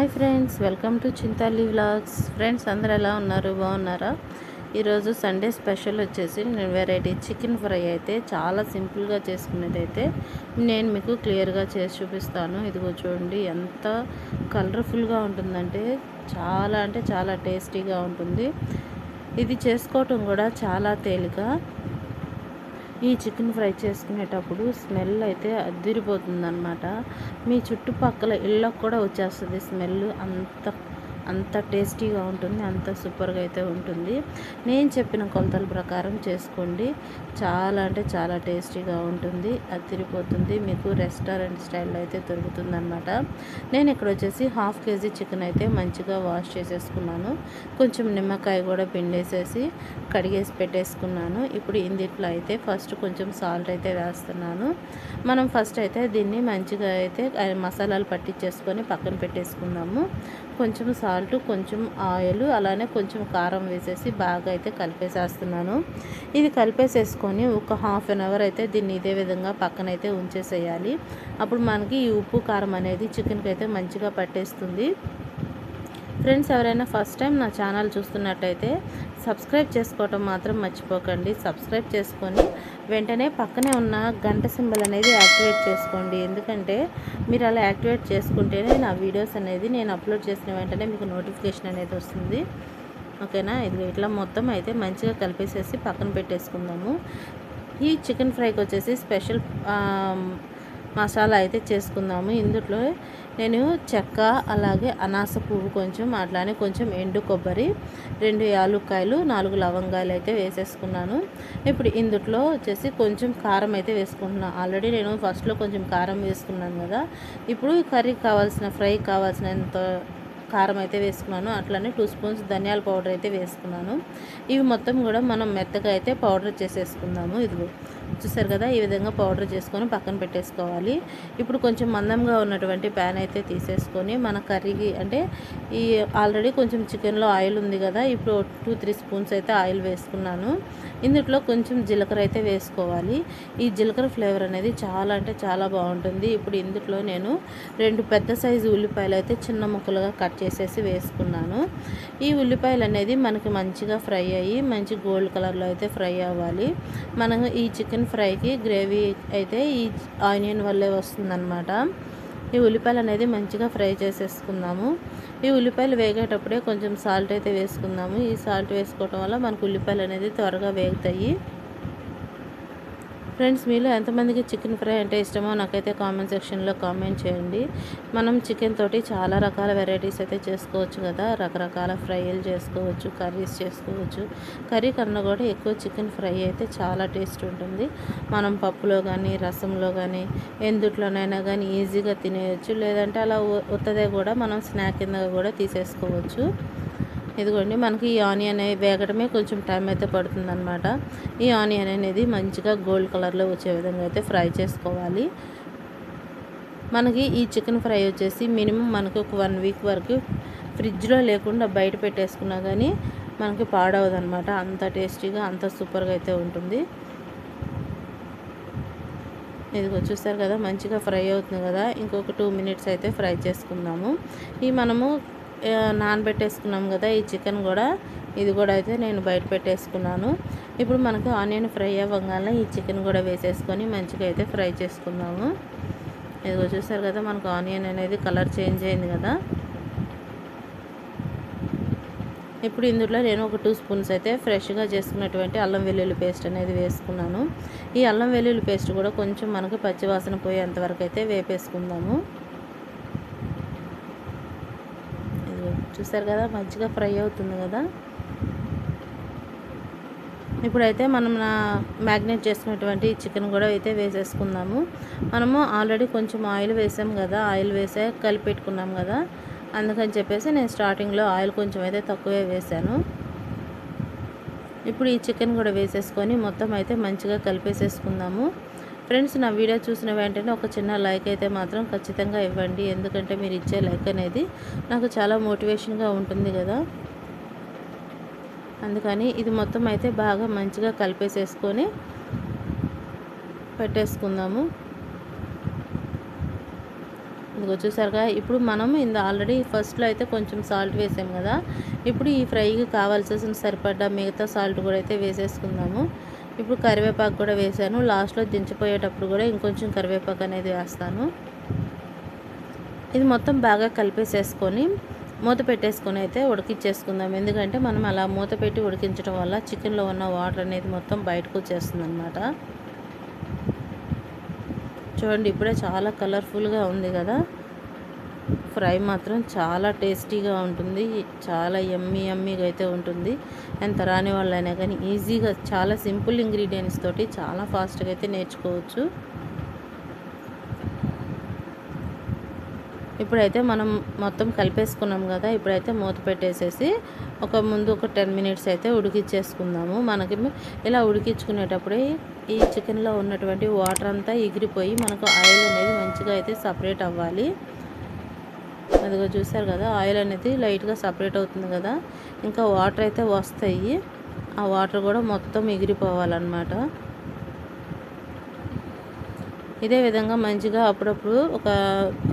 Hi friends welcome to Chintali vlogs. Friends అందరు ఎలా ఉన్నారు? బాగున్నారా? ఈరోజు సండే స్పెషల్ వచ్చేసి నేను వెరైటీ చికెన్ ఫ్రై అయితే చాలా సింపుల్గా చేసుకునేది అయితే నేను మీకు క్లియర్గా చేసి చూపిస్తాను. ఇదిగో చూడండి ఎంత కలర్ఫుల్గా ఉంటుందంటే చాలా అంటే చాలా టేస్టీగా ఉంటుంది. ఇది చేసుకోవటం కూడా చాలా తేలిక. ఈ చికెన్ ఫ్రై చేసుకునేటప్పుడు స్మెల్ అయితే అద్దిరిపోతుంది మీ చుట్టుపక్కల ఇళ్ళకు కూడా వచ్చేస్తుంది స్మెల్ అంత అంత టేస్టీగా ఉంటుంది అంత సూపర్గా అయితే ఉంటుంది. నేను చెప్పిన కొలతల ప్రకారం చేసుకోండి. చాలా అంటే చాలా టేస్టీగా ఉంటుంది అది తిరిగిపోతుంది మీకు రెస్టారెంట్ స్టైల్లో అయితే దొరుకుతుంది అనమాట నేను ఇక్కడ వచ్చేసి హాఫ్ కేజీ చికెన్ అయితే మంచిగా వాష్ చేసేసుకున్నాను. కొంచెం నిమ్మకాయ కూడా పిండేసేసి కడిగేసి పెట్టేసుకున్నాను. ఇప్పుడు ఇందిట్లో అయితే ఫస్ట్ కొంచెం సాల్ట్ అయితే వేస్తున్నాను. మనం ఫస్ట్ అయితే దీన్ని మంచిగా అయితే మసాలాలు పట్టించేసుకొని పక్కన పెట్టేసుకుందాము. కొంచెం సాల్ట్ కొంచెం ఆయిల్ అలానే కొంచెం కారం వేసేసి బాగా అయితే కలిపేసేస్తున్నాను. ఇది కలిపేసేసుకొని ఒక హాఫ్ అన్ అవర్ అయితే దీన్ని ఇదే విధంగా పక్కనైతే ఉంచేసేయాలి. అప్పుడు మనకి ఈ ఉప్పు కారం అనేది చికెన్కి అయితే మంచిగా పట్టేస్తుంది. ఫ్రెండ్స్ ఎవరైనా ఫస్ట్ టైం నా ఛానల్ చూస్తున్నట్టయితే సబ్స్క్రైబ్ చేసుకోవటం మాత్రం మర్చిపోకండి. సబ్స్క్రైబ్ చేసుకొని వెంటనే పక్కనే ఉన్న గంట సింబల్ అనేది యాక్టివేట్ చేసుకోండి. ఎందుకంటే మీరు అలా యాక్టివేట్ చేసుకుంటేనే నా వీడియోస్ అనేది నేను అప్లోడ్ చేసిన వెంటనే మీకు నోటిఫికేషన్ అనేది వస్తుంది. ఓకేనా? ఇది ఇట్లా మొత్తం అయితే మంచిగా కలిపేసేసి పక్కన పెట్టేసుకుందాము. ఈ చికెన్ ఫ్రైకి వచ్చేసి స్పెషల్ మసాలా అయితే చేసుకుందాము. ఇందులో నేను చెక్క అలాగే అనాస పువ్వు కొంచెం అట్లానే కొంచెం ఎండు కొబ్బరి రెండు యాలుక్కాయలు నాలుగు లవంగాయలు అయితే వేసేసుకున్నాను. ఇప్పుడు ఇందులో వచ్చేసి కొంచెం కారం అయితే వేసుకుంటున్నాను ఆల్రెడీ నేను ఫస్ట్లో కొంచెం కారం వేసుకున్నాను కదా. ఇప్పుడు కర్రీ కావాల్సిన ఫ్రై కావాల్సినంత కారం అయితే వేసుకున్నాను. అట్లనే టూ స్పూన్స్ ధనియాల పౌడర్ అయితే వేసుకున్నాను. ఇవి మొత్తం కూడా మనం మెత్తగా అయితే పౌడర్ చేసేసుకుందాము. ఇదిగో చూసారు కదా ఈ విధంగా పౌడర్ చేసుకొని పక్కన పెట్టేసుకోవాలి. ఇప్పుడు కొంచెం మందంగా ఉన్నటువంటి ప్యాన్ అయితే తీసేసుకొని మన కర్రీకి అంటే ఈ ఆల్రెడీ కొంచెం చికెన్లో ఆయిల్ ఉంది కదా ఇప్పుడు టూ త్రీ స్పూన్స్ అయితే ఆయిల్ వేసుకున్నాను. ఇందులో కొంచెం జీలకర్ర అయితే వేసుకోవాలి. ఈ జీలకర్ర ఫ్లేవర్ అనేది చాలా అంటే చాలా బాగుంటుంది. ఇప్పుడు ఇందులో నేను రెండు పెద్ద సైజు ఉల్లిపాయలు అయితే చిన్న ముక్కలుగా కట్ చేసేసి వేసుకున్నాను. ఈ ఉల్లిపాయలు అనేది మనకి మంచిగా ఫ్రై అయ్యి మంచి గోల్డ్ కలర్లో అయితే ఫ్రై అవ్వాలి. మనం ఈ చికెన్ ఫ్రైకి గ్రేవీ అయితే ఈ ఆనియన్ వల్లే వస్తుందన్నమాట. ఈ ఉల్లిపాయలు అనేది మంచిగా ఫ్రై చేసేసుకుందాము. ఈ ఉల్లిపాయలు వేగేటప్పుడే కొంచెం సాల్ట్ అయితే వేసుకుందాము. ఈ సాల్ట్ వేసుకోవటం వల్ల మనకు ఉల్లిపాయలు అనేది త్వరగా వేగుతాయి. ఫ్రెండ్స్ మీలో ఎంతమందికి చికెన్ ఫ్రై అంటే ఇష్టమో నాకైతే కామెంట్ సెక్షన్లో కామెంట్ చేయండి. మనం చికెన్ తోటి చాలా రకాల వెరైటీస్ అయితే చేసుకోవచ్చు కదా. రకరకాల ఫ్రైలు చేసుకోవచ్చు కర్రీస్ చేసుకోవచ్చు. కర్రీ కన్నా కూడా ఎక్కువ చికెన్ ఫ్రై అయితే చాలా టేస్ట్ ఉంటుంది. మనం పప్పులో కానీ రసంలో కానీ ఎందుట్లోనైనా కానీ ఈజీగా తినేయచ్చు. లేదంటే అలా ఉత్తదే కూడా మనం స్నాక్ కింద కూడా తీసేసుకోవచ్చు. ఇదిగోండి మనకి ఈ ఆనియన్ వేగడమే కొంచెం టైం అయితే పడుతుందన్నమాట. ఈ ఆనియన్ అనేది మంచిగా గోల్డ్ కలర్లో వచ్చే విధంగా అయితే ఫ్రై చేసుకోవాలి. మనకి ఈ చికెన్ ఫ్రై వచ్చేసి మినిమం మనకి ఒక వన్ వీక్ వరకు ఫ్రిడ్జ్లో లేకుండా బయట పెట్టేసుకున్నా కానీ మనకి పాడవదు అనమాట అంత టేస్టీగా అంత సూపర్గా అయితే ఉంటుంది. ఇదిగో చూస్తారు కదా మంచిగా ఫ్రై అవుతుంది కదా. ఇంకొక టూ మినిట్స్ అయితే ఫ్రై చేసుకుందాము. ఈ మనము నానబెట్టేసుకున్నాం కదా ఈ చికెన్ కూడా. ఇది కూడా అయితే నేను బయట పెట్టేసుకున్నాను. ఇప్పుడు మనకు ఆనియన్ ఫ్రై అవ్వగానే ఈ చికెన్ కూడా వేసేసుకొని మంచిగా అయితే ఫ్రై చేసుకుందాము. ఇదిగో చూసారు కదా మనకు ఆనియన్ అనేది కలర్ చేంజ్ అయింది కదా. ఇప్పుడు ఇందులో నేను ఒక టూ స్పూన్స్ అయితే ఫ్రెష్గా చేసుకున్నటువంటి అల్లం వెల్లుల్లి పేస్ట్ అనేది వేసుకున్నాను. ఈ అల్లం వెల్లుల్లి పేస్ట్ కూడా కొంచెం మనకు పచ్చివాసన పోయేంతవరకు అయితే వేపేసుకుందాము. చూసారు కదా మంచిగా ఫ్రై అవుతుంది కదా. ఇప్పుడైతే మనం నా మ్యాగ్నేట్ చేసుకున్నటువంటి చికెన్ కూడా అయితే వేసేసుకుందాము. మనము ఆల్రెడీ కొంచెం ఆయిల్ వేసాం కదా ఆయిల్ వేసే కలిపెట్టుకున్నాం కదా. అందుకని చెప్పేసి నేను స్టార్టింగ్లో ఆయిల్ కొంచెం అయితే తక్కువే వేసాను. ఇప్పుడు ఈ చికెన్ కూడా వేసేసుకొని మొత్తం అయితే మంచిగా కలిపేసేసుకుందాము. ఫ్రెండ్స్ నా వీడియో చూసిన వెంటనే ఒక చిన్న లైక్ అయితే మాత్రం ఖచ్చితంగా ఇవ్వండి. ఎందుకంటే మీరు ఇచ్చే లైక్ అనేది నాకు చాలా మోటివేషన్గా ఉంటుంది కదా. అందుకని ఇది మొత్తం అయితే బాగా మంచిగా కలిపేసేసుకొని పెట్టేసుకుందాము. ఇదిగో చూసారుగా ఇప్పుడు మనం ఇంద ఆల్రెడీ ఫస్ట్లో అయితే కొంచెం సాల్ట్ వేసాం కదా. ఇప్పుడు ఈ ఫ్రైకి కావాల్సిన సరిపడ్డ మిగతా సాల్ట్ కూడా అయితే వేసేసుకుందాము. ఇప్పుడు కరివేపాకు కూడా వేసాను లాస్ట్లో దించిపోయేటప్పుడు కూడా ఇంకొంచెం కరివేపాకు అనేది వేస్తాను. ఇది మొత్తం బాగా కలిపేసేసుకొని మూత పెట్టేసుకొని అయితే ఉడికిచ్చేసుకుందాం. ఎందుకంటే మనం అలా మూత పెట్టి ఉడికించడం వల్ల చికెన్లో ఉన్న వాటర్ అనేది మొత్తం బయటకు వచ్చేస్తుంది అనమాట చూడండి ఇప్పుడే చాలా కలర్ఫుల్గా ఉంది కదా. ఫ్రై మాత్రం చాలా టేస్టీగా ఉంటుంది చాలా ఎమ్మీ ఎమ్మీగా అయితే ఉంటుంది. ఎంత రాని వాళ్ళైనా కానీ ఈజీగా చాలా సింపుల్ ఇంగ్రీడియంట్స్ తోటి చాలా ఫాస్ట్గా అయితే నేర్చుకోవచ్చు. ఇప్పుడైతే మనం మొత్తం కలిపేసుకున్నాం కదా ఇప్పుడైతే మూత పెట్టేసేసి ఒక ముందు ఒక టెన్ మినిట్స్ అయితే ఉడికిచ్చేసుకుందాము. మనకి ఇలా ఉడికించుకునేటప్పుడే ఈ చికెన్లో ఉన్నటువంటి వాటర్ అంతా ఎగిరిపోయి మనకు ఆయిల్ అనేది మంచిగా అయితే సపరేట్ అవ్వాలి. అదిగో చూసారు కదా ఆయిల్ అనేది లైట్గా సపరేట్ అవుతుంది కదా ఇంకా వాటర్ అయితే వస్తాయి. ఆ వాటర్ కూడా మొత్తం ఎగిరిపోవాలన్నమాట. ఇదే విధంగా మంచిగా అప్పుడప్పుడు ఒక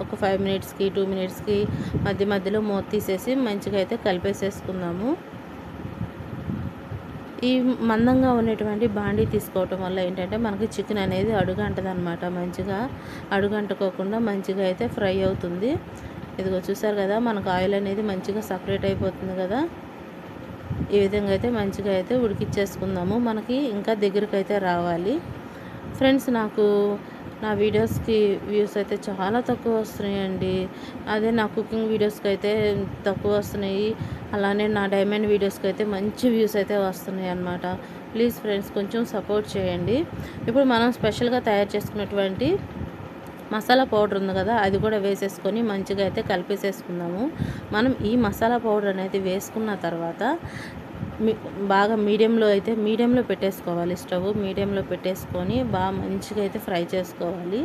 ఒక ఫైవ్ మినిట్స్కి టూ మినిట్స్కి మధ్య మధ్యలో మూత తీసేసి మంచిగా అయితే కలిపేసేసుకుందాము. ఈ మందంగా ఉన్నటువంటి బాండీ తీసుకోవటం వల్ల ఏంటంటే మనకి చికెన్ అనేది అడుగంటదనమాట మంచిగా అడుగంటుకోకుండా మంచిగా అయితే ఫ్రై అవుతుంది. ఇదిగో చూసారు కదా మనకు ఆయిల్ అనేది మంచిగా సపరేట్ అయిపోతుంది కదా. ఈ విధంగా అయితే మంచిగా అయితే ఉడికిచ్చేసుకుందాము. మనకి ఇంకా దగ్గరికి అయితే రావాలి. ఫ్రెండ్స్ నాకు నా వీడియోస్కి వ్యూస్ అయితే చాలా తక్కువ వస్తున్నాయండి. అదే నా కుకింగ్ వీడియోస్కి అయితే తక్కువ వస్తున్నాయి. అలానే నా డైమండ్ వీడియోస్కి అయితే మంచి వ్యూస్ అయితే వస్తున్నాయి అన్నమాట. ప్లీజ్ ఫ్రెండ్స్ కొంచెం సపోర్ట్ చేయండి. ఇప్పుడు మనం స్పెషల్గా తయారు చేసుకున్నటువంటి మసాలా పౌడర్ ఉంది కదా అది కూడా వేసేసుకొని మంచిగా అయితే కలిపేసేసుకుందాము. మనం ఈ మసాలా పౌడర్ అనేది వేసుకున్న తర్వాత బాగా మీడియంలో అయితే మీడియంలో పెట్టేసుకోవాలి స్టవ్. మీడియంలో పెట్టేసుకొని బాగా మంచిగా అయితే ఫ్రై చేసుకోవాలి.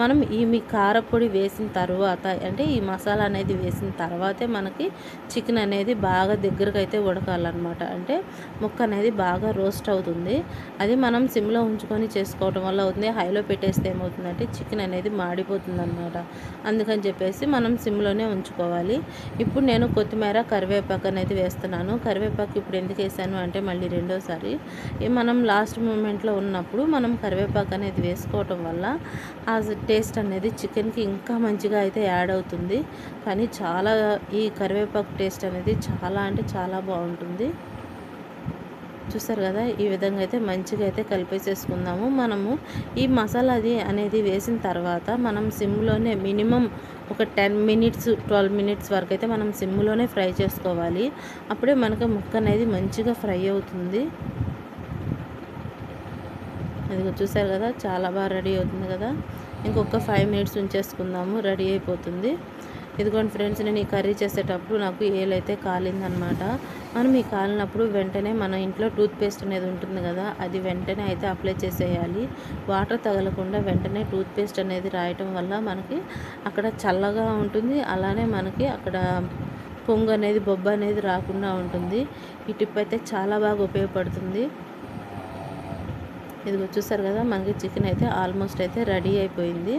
మనం ఈ మీ కారపొడి వేసిన తర్వాత అంటే ఈ మసాలా అనేది వేసిన తర్వాతే మనకి చికెన్ అనేది బాగా దగ్గరకు అయితే ఉడకాలన్నమాట. అంటే ముక్క అనేది బాగా రోస్ట్ అవుతుంది. అది మనం సిమ్లో ఉంచుకొని చేసుకోవడం వల్ల అవుతుంది. హైలో పెట్టేస్తే ఏమవుతుందంటే చికెన్ అనేది మాడిపోతుంది అనమాట అందుకని చెప్పేసి మనం సిమ్లోనే ఉంచుకోవాలి. ఇప్పుడు నేను కొత్తిమీర కరివేపాకు అనేది వేస్తున్నాను. కరివేపాకు ఇప్పుడు ఎందుకు ఎందుకు వేసాను అంటే మళ్ళీ రెండోసారి. మనం లాస్ట్ మూమెంట్లో ఉన్నప్పుడు మనం కరివేపాకు అనేది వేసుకోవటం వల్ల ఆ టేస్ట్ అనేది చికెన్కి ఇంకా మంచిగా అయితే యాడ్ అవుతుంది. కానీ చాలా ఈ కరివేపాకు టేస్ట్ అనేది చాలా అంటే చాలా బాగుంటుంది. చూస్తారు కదా ఈ విధంగా అయితే మంచిగా అయితే కలిపేసేసుకుందాము. మనము ఈ మసాలాది అనేది వేసిన తర్వాత మనం సిమ్లోనే మినిమం ఒక టెన్ మినిట్స్ ట్వెల్వ్ మినిట్స్ వరకు అయితే మనం సిమ్లోనే ఫ్రై చేసుకోవాలి. అప్పుడే మనకు ముక్క అనేది మంచిగా ఫ్రై అవుతుంది. అది చూసారు కదా చాలా బాగా రెడీ అవుతుంది కదా. ఇంకొక ఫైవ్ మినిట్స్ ఉంచేసుకుందాము రెడీ అయిపోతుంది. ఇదిగోండి ఫ్రెండ్స్ నేను ఈ కర్రీ చేసేటప్పుడు నాకు ఏలైతే కాలిందనమాట. మనం ఈ కాలినప్పుడు వెంటనే మన ఇంట్లో టూత్పేస్ట్ అనేది ఉంటుంది కదా అది వెంటనే అయితే అప్లై చేసేయాలి. వాటర్ తగలకుండా వెంటనే టూత్పేస్ట్ అనేది రాయటం వల్ల మనకి అక్కడ చల్లగా ఉంటుంది అలానే మనకి అక్కడ పొంగు అనేది బొబ్బ అనేది రాకుండా ఉంటుంది. ఈ టిప్ అయితే చాలా బాగా ఉపయోగపడుతుంది. ఇది చూసారు కదా మనకి చికెన్ అయితే ఆల్మోస్ట్ అయితే రెడీ అయిపోయింది.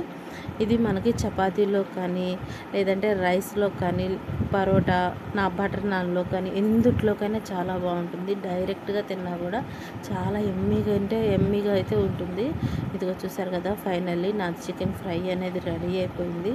ఇది మనకి చపాతీలో కానీ లేదంటే రైస్లో కానీ పరోటా నా బటర్ నాన్లో కానీ ఎందుట్లోకైనా చాలా బాగుంటుంది. డైరెక్ట్గా తిన్నా కూడా చాలా ఎమ్మీగా అంటే ఎమ్మీగా అయితే ఉంటుంది. ఇదిగో చూసారు కదా ఫైనల్లీ నా చికెన్ ఫ్రై అనేది రెడీ అయిపోయింది.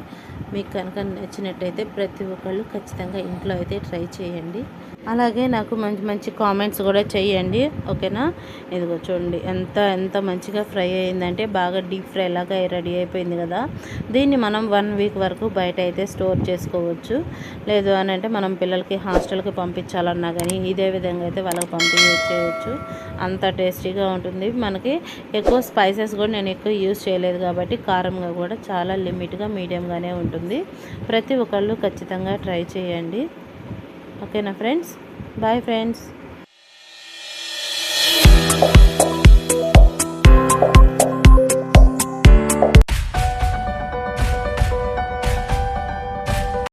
మీకు కనుక నచ్చినట్టయితే ప్రతి ఒక్కళ్ళు ఖచ్చితంగా ఇంట్లో అయితే ట్రై చేయండి. అలాగే నాకు మంచి మంచి కామెంట్స్ కూడా చేయండి ఓకేనా? ఇదిగో చూడండి ఎంత ఎంత మంచిగా ఫ్రై అయిందంటే బాగా డీప్ ఫ్రై లాగా రెడీ అయిపోయింది కదా? దీన్ని మనం వన్ వీక్ వరకు బయట అయితే స్టోర్ చేసుకోవచ్చు. లేదు అని అంటే మనం పిల్లలకి హాస్టల్కి పంపించాలన్నా కానీ ఇదే విధంగా అయితే వాళ్ళకి పంపించేయచ్చు. అంత టేస్టీగా ఉంటుంది. మనకి ఎక్కువ స్పైసెస్ కూడా నేను ఎక్కువ యూజ్ చేయలేదు కాబట్టి కారంగా కూడా చాలా లిమిట్గా మీడియంగానే ఉంటుంది. ప్రతి ఒక్కళ్ళు ఖచ్చితంగా ట్రై చేయండి. ఓకేనా ఫ్రెండ్స్? Bye friends.